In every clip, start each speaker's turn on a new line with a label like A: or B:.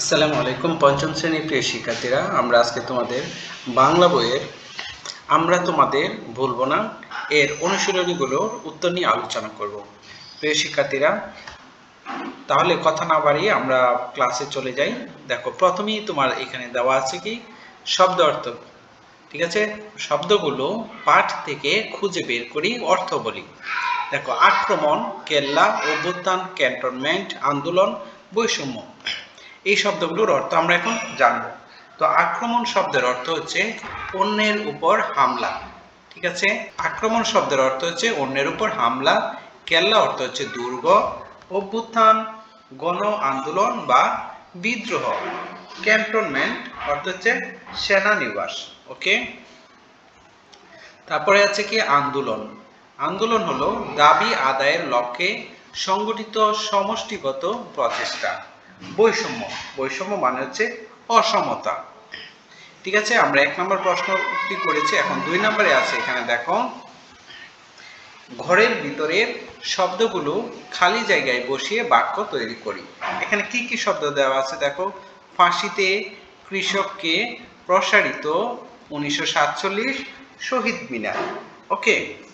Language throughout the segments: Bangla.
A: আসসালামু আলাইকুম, পঞ্চম শ্রেণির প্রিয় শিক্ষার্থীরা। আমরা আজকে তোমাদের বাংলা বইয়ের আমরা তোমাদের ভুলবো না এর অনুশীলনীগুলোর উত্তর নিয়ে আলোচনা করব। প্রিয় শিক্ষার্থীরা, তাহলে কথা না বাড়িয়ে আমরা ক্লাসে চলে যাই। দেখো, প্রথমেই তোমার এখানে দেওয়া আছে কি? শব্দ অর্থ। ঠিক আছে? শব্দগুলো পাঠ থেকে খুঁজে বের করি, অর্থ বলি। দেখো, আক্রমণ, কেল্লা, অভ্যুত্থান, ক্যান্টনমেন্ট, আন্দোলন, বৈষম্য। এই শব্দগুলোর অর্থ আমরা এখন জানব। তো আক্রমণ শব্দের অর্থ হচ্ছে অন্যের উপর হামলা, ঠিক আছে? আক্রমণ শব্দের অর্থ হচ্ছে অন্যের উপর হামলা, কেল্লা অর্থ হচ্ছে দুর্গ, অভ্যুত্থান, গণ আন্দোলন বা বিদ্রোহ। ক্যান্টনমেন্ট অর্থ হচ্ছে সেনানিবাস, ওকে? তারপরে আছে কি আন্দোলন? আন্দোলন হলো দাবি আদায়ের লক্ষ্যে সংগঠিত সমষ্টিগত প্রচেষ্টা। বৈষম্য। বৈষম্য মানে হচ্ছে অসমতা। ঠিক আছে? আমরা এক নম্বর প্রশ্ন উত্তর করেছি, এখন দুই নম্বরে আছে। এখানে দেখো, ঘরের ভিতরের শব্দগুলো খালি জায়গায় বসিয়ে বাক্য তৈরি করি। এখানে কি কি শব্দ দেওয়া আছে দেখো? ফাঁসিতে কৃষককে প্রসারিত উনিশশো সাতচল্লিশ শহীদ মিনার। ওকে?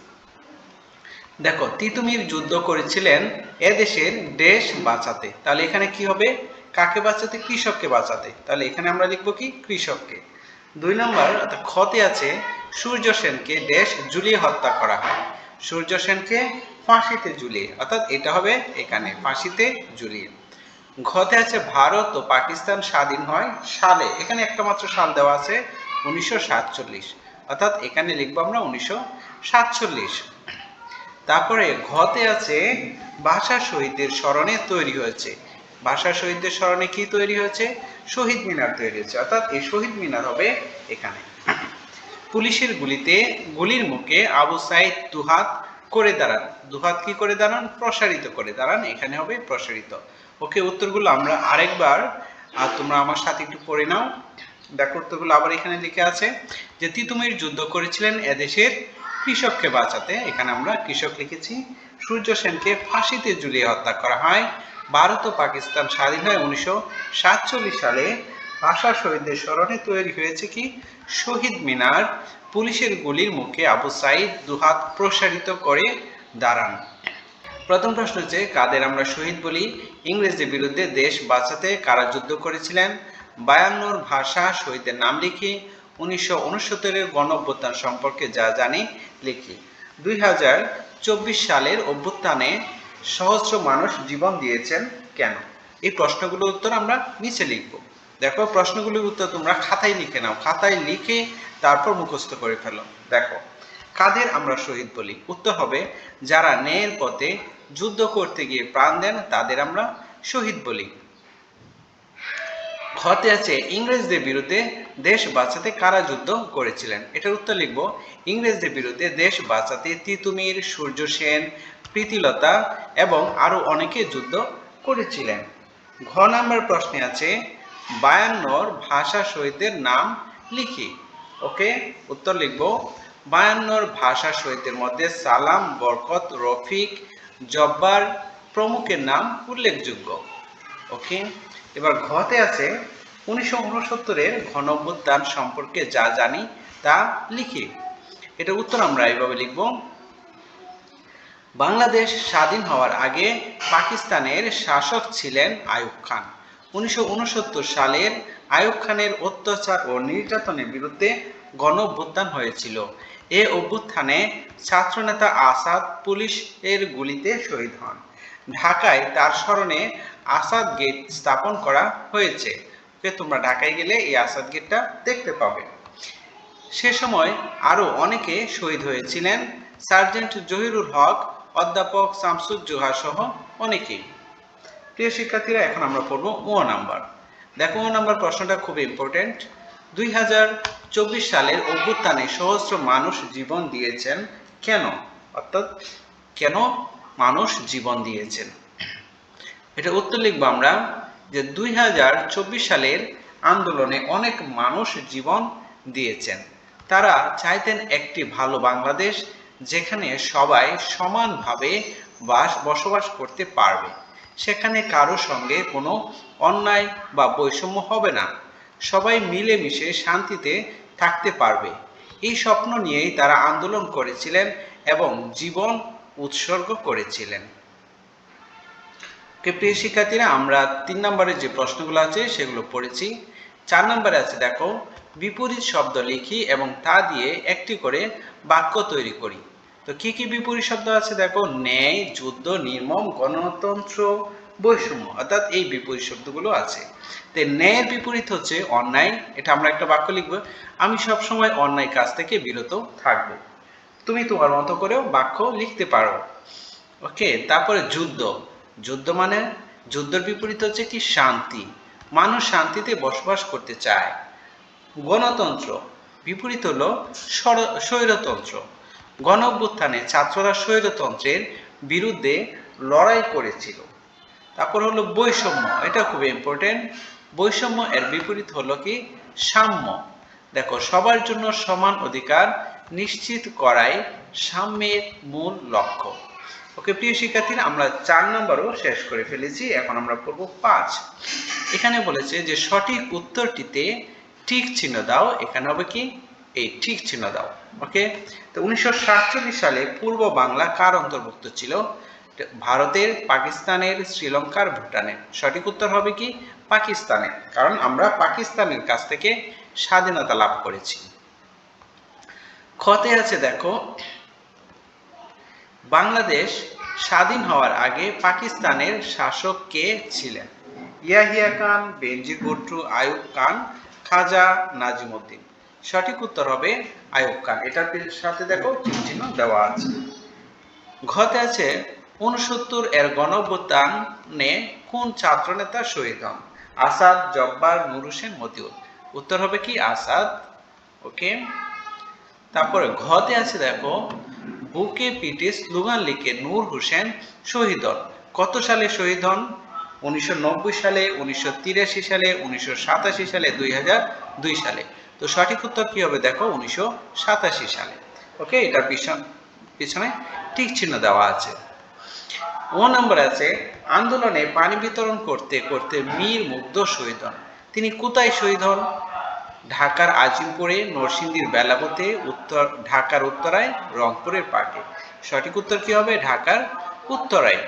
A: দেখো, তিতুমির যুদ্ধ করেছিলেন এদেশের দেশ বাঁচাতে। তাহলে এখানে কি হবে? কাকে বাঁচাতে? কৃষককে বাঁচাতে। তাহলে এখানে আমরা লিখব কি? কৃষককে। দুই নম্বর, অর্থাৎ খতে আছে সূর্য সেনকে দেশ ঝুলিয়ে হত্যা করা হয়। সূর্য সেনকে ফাঁসিতে ঝুলিয়ে, অর্থাৎ এটা হবে এখানে, ফাঁসিতে ঝুলিয়ে। ঘতে আছে ভারত ও পাকিস্তান স্বাধীন হয় সালে। এখানে একটা মাত্র সাল দেওয়া আছে, উনিশশো সাতচল্লিশ। অর্থাৎ এখানে লিখব আমরা উনিশশো সাতচল্লিশ। তারপরে ঘতে আছে ভাষা শহীদদের স্মরণে তৈরি হয়েছে। ভাষা শহীদদের স্মরণে কি তৈরি হয়েছে? শহীদ মিনার তৈরি হয়েছে। অর্থাৎ এই শহীদ মিনার হবে এখানে। পুলিশের গুলিতে গুলির মুখে আবু সাইদ দুহাত করে দাঁড়ান। দুহাত কি করে দাঁড়ান? প্রসারিত করে দাঁড়ান। এখানে হবে প্রসারিত। ওকে উত্তরগুলো আমরা আরেকবার, আর তোমরা আমার সাথে একটু পড়ে নাও। দেখো উত্তরগুলো আবার এখানে লিখে আছে যে, তিতুমির যুদ্ধ করেছিলেন এদেশের কৃষককে বাঁচাতে এখানে আমরা কৃষক লিখেছি, সূর্য সেনকে ফাঁসিতে ঝুলিয়ে হত্যা করা হয়। ভারত ও পাকিস্তান স্বাধীন হয় উনিশশো সাতচল্লিশ সালে। ভাষা শহীদদের স্মরণে তৈরি হয়েছে কি? শহীদ মিনার। পুলিশের গুলির মুখে আবু সাইদ দুহাত প্রসারিত করে দাঁড়ান। প্রথম প্রশ্ন হচ্ছে, কাদের আমরা শহীদ বলি? ইংরেজদের বিরুদ্ধে দেশ বাঁচাতে কারা যুদ্ধ করেছিলেন? বায়ান্নর ভাষা শহীদের নাম লিখি। উনিশশো উনসত্তরের গণ সম্পর্কে যা জানি, লিখি। দুই হাজার চব্বিশ সালের অভ্যুত্থানে সহস্র মানুষ জীবন দিয়েছেন কেন? এই প্রশ্নগুলোর উত্তর আমরা নিচে লিখব। দেখো, প্রশ্নগুলোর উত্তর তোমরা খাতায় লিখে নাও। খাতায় লিখে তারপর মুখস্থ করে ফেলো। দেখো, কাদের আমরা শহীদ বলি? উত্তর হবে, যারা ন্যায়ের পথে যুদ্ধ করতে গিয়ে প্রাণ দেন, তাদের আমরা শহীদ বলি। খতে আছে ইংরেজদের বিরুদ্ধে দেশ বাঁচাতে কারা যুদ্ধ করেছিলেন? এটার উত্তর লিখব। ইংরেজদের বিরুদ্ধে দেশ বাঁচাতে তিতুমির, সূর্য সেন, প্রীতিলতা এবং আরও অনেকে যুদ্ধ করেছিলেন। ঘ নাম্বার প্রশ্নে আছে, বায়ান্নর ভাষা শহীদদের নাম লিখি। ওকে, উত্তর লিখব। বায়ান্নর ভাষা শহীদদের মধ্যে সালাম, বরকত, রফিক, জব্বার প্রমুখের নাম উল্লেখযোগ্য। ওকে, এবার ঘতে আছে উনিশশো উনসত্তরের ঘন অভ্যুত্থান সম্পর্কে যা জানি তা লিখি। এটা উত্তর আমরা এইভাবে লিখব। বাংলাদেশ স্বাধীন হওয়ার আগে পাকিস্তানের শাসক ছিলেন আয়ুব খান। উনিশশো উনসত্তর সালের আয়ুব খানের অত্যাচার ও নির্যাতনের বিরুদ্ধে গণ অভ্যুত্থান হয়েছিল। এ অভ্যুত্থানে ছাত্রনেতা আসাদ পুলিশের গুলিতে শহীদ হন। ঢাকায় তার স্মরণে আসাদ গেট স্থাপন করা হয়েছে। তোমরা ঢাকায় গেলে এই আসাদ গেটটা দেখতে পাবে। সে সময় আরও অনেকে শহীদ হয়েছিলেন। সার্জেন্ট জহিরুল হক, অধ্যাপক শামসুজ্জোহা সহ অনেকেই। প্রিয় শিক্ষার্থীরা, এখন আমরা পড়ব ও নাম্বার। দেখো ও নাম্বার প্রশ্নটা খুব ইম্পর্টেন্ট দুই হাজার চব্বিশ সালের অভ্যুত্থানে সহস্র মানুষ জীবন দিয়েছেন কেন? অর্থাৎ কেন মানুষ জীবন দিয়েছেন? এটা উত্তর লিখব আমরা। যে দুই হাজার চব্বিশ সালের আন্দোলনে অনেক মানুষ জীবন দিয়েছেন। তারা চাইতেন একটি ভালো বাংলাদেশ যেখানে সবাই সমানভাবে বাস বসবাস করতে পারবে। সেখানে কারও সঙ্গে কোনো অন্যায় বা বৈষম্য হবে না। সবাই মিলেমিশে শান্তিতে থাকতে পারবে। এই স্বপ্ন নিয়েই তারা আন্দোলন করেছিলেন এবং জীবন উৎসর্গ করেছিলেন। প্রিয় শিক্ষার্থীরা, আমরা তিন নম্বরের যে প্রশ্নগুলো আছে সেগুলো পড়েছি। চার নম্বরে আছে, দেখো, বিপরীত শব্দ লিখি এবং তা দিয়ে একটি করে বাক্য তৈরি করি। তো কি কি বিপরীত শব্দ আছে, দেখো, ন্যায়, যুদ্ধ, নির্মম, গণতন্ত্র, বৈষম্য, অর্থাৎ এই বিপরীত শব্দগুলো আছে। তো ন্যায়ের বিপরীত হচ্ছে অন্যায়, এটা আমরা একটা বাক্য লিখব। আমি সব সময় অন্যায় কাজ থেকে বিরত থাকব। তুমি তোমার মতো করেও বাক্য লিখতে পারো। ওকে, তারপরে যুদ্ধ। যুদ্ধ মানে? যুদ্ধের বিপরীত হচ্ছে কি? শান্তি। মানুষ শান্তিতে বসবাস করতে চায়। গণতন্ত্র। বিপরীত হলো স্বর- স্বৈরতন্ত্র। গণ অভ্যুত্থানে ছাত্ররা স্বৈরতন্ত্রের বিরুদ্ধে লড়াই করেছিল। তারপর হলো বৈষম্য। এটা খুব ইম্পর্টেন্ট বৈষম্য এর বিপরীত হলো কি? সাম্য। দেখো, সবার জন্য সমান অধিকার নিশ্চিত করাই সাম্যের মূল লক্ষ্য। ওকে প্রিয় শিক্ষার্থীরা, আমরা চার নম্বরও শেষ করে ফেলেছি। এখন আমরা পড়ব পাঁচ। এখানে বলেছে যে, সঠিক উত্তরটিতে ঠিক চিহ্ন দাও। এখানে হবে কি? এই ঠিক চিহ্ন দাও। ওকে? তো উনিশশো সাতচল্লিশ সালে পূর্ব বাংলা কার অন্তর্ভুক্ত ছিল? ভারতের, পাকিস্তানের, শ্রীলঙ্কার, ভুটানের। সঠিক উত্তর হবে কি? পাকিস্তানের কারণ আমরা পাকিস্তানের কাছ থেকে স্বাধীনতা লাভ করেছি। খতে আছে দেখো বাংলাদেশ স্বাধীন হওয়ার আগে পাকিস্তানের শাসক কে ছিলেন? ইয়াহিয়া খান বেনজির ভুট্টো আয়ুব খান, খাজা নাজিমুদ্দিন। সঠিক উত্তর হবে আয়ুব খান। এটার সাথে দেখো চিহ্ন দেওয়া আছে। ঘতে আছে উনসত্তর এর গণঅভ্যুত্থানে কোন ছাত্রনেতা শহীদ হন? আসাদ জব্বার নুর হোসেন মতিউর। উত্তর হবে কি? আসাদ। ওকে? তারপরে ঘতে আছে দেখো বুকে পিঠে স্লোগান লিখে নূর হোসেন শহীদ হন। কত সালে শহীদ হন? উনিশশো সালে উনিশশো সালে উনিশশো সালে, দুই সালে। তো সঠিক উত্তর কি হবে দেখো? উনিশশো সাতাশি সালে। ওকে এটা পিছন পিছনে ঠিক চিহ্ন দেওয়া আছে। ও নম্বর আছে, আন্দোলনে পানি বিতরণ করতে করতে মীর মুগ্ধ শহীদ হন। তিনি কোথায় শহীদ হন? ঢাকার আজিমপুরে নরসিংদীর বেলাবতে উত্তর, ঢাকার উত্তরায় রংপুরের পাটে সঠিক উত্তর কি হবে? ঢাকার উত্তরায়।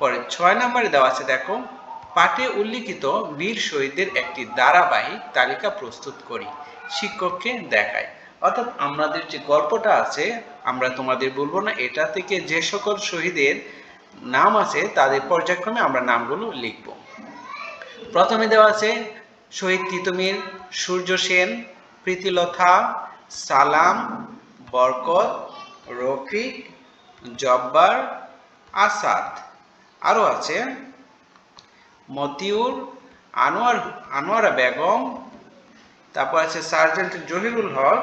A: পরে ছয় নম্বরে দেওয়া আছে, দেখো পাঠে উল্লিখিত বীর শহীদদের একটি ধারাবাহিক তালিকা প্রস্তুত করি, শিক্ষককে দেখায় অর্থাৎ আমাদের যে গল্পটা আছে, আমরা তোমাদের বলব না, এটা থেকে যে সকল শহীদের নাম আছে, তাদের পর্যায়ক্রমে আমরা নামগুলো লিখব। প্রথমে দেওয়া আছে শহীদ তিতুমির, সূর্য সেন, প্রীতিলতা, সালাম, বরকত, রফিক, জব্বার, আসাদ। আরও আছে। মতিউর, আনোয়ার, আনোয়ারা বেগম। তারপর আছে সার্জেন্ট জহিরুল হক,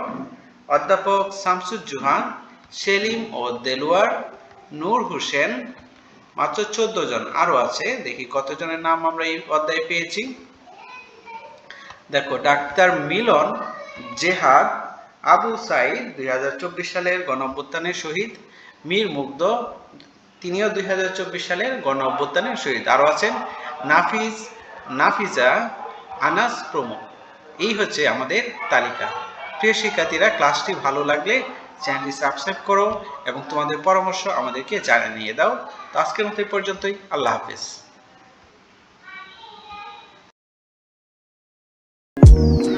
A: অধ্যাপক শামসুজ্জোহান সেলিম ও দেলোয়ার, নূর হোসেন। মাত্র চোদ্দ জন। আরও আছে। দেখি কতজনের নাম আমরা এই অধ্যায়ে পেয়েছি। দেখো, ডাক্তার মিলন জেহাদ আবু সাইদ দুই হাজার চব্বিশ সালের গণ অভ্যুত্থানের শহীদ, মীর মুগ্ধ তিনিও দুই হাজার চব্বিশ সালের গণ অভ্যুত্থানের শহীদ। আরও আছেন নাফিজ নাফিজা, আনাস প্রমুখ। এই হচ্ছে আমাদের তালিকা। প্রিয় শিক্ষার্থীরা, ক্লাসটি ভালো লাগলে চ্যানেলটি সাবস্ক্রাইব করো এবং তোমাদের পরামর্শ আমাদেরকে জানিয়ে দাও। তো আজকের মতো পর্যন্তই। আল্লাহ হাফেজ। Thank you.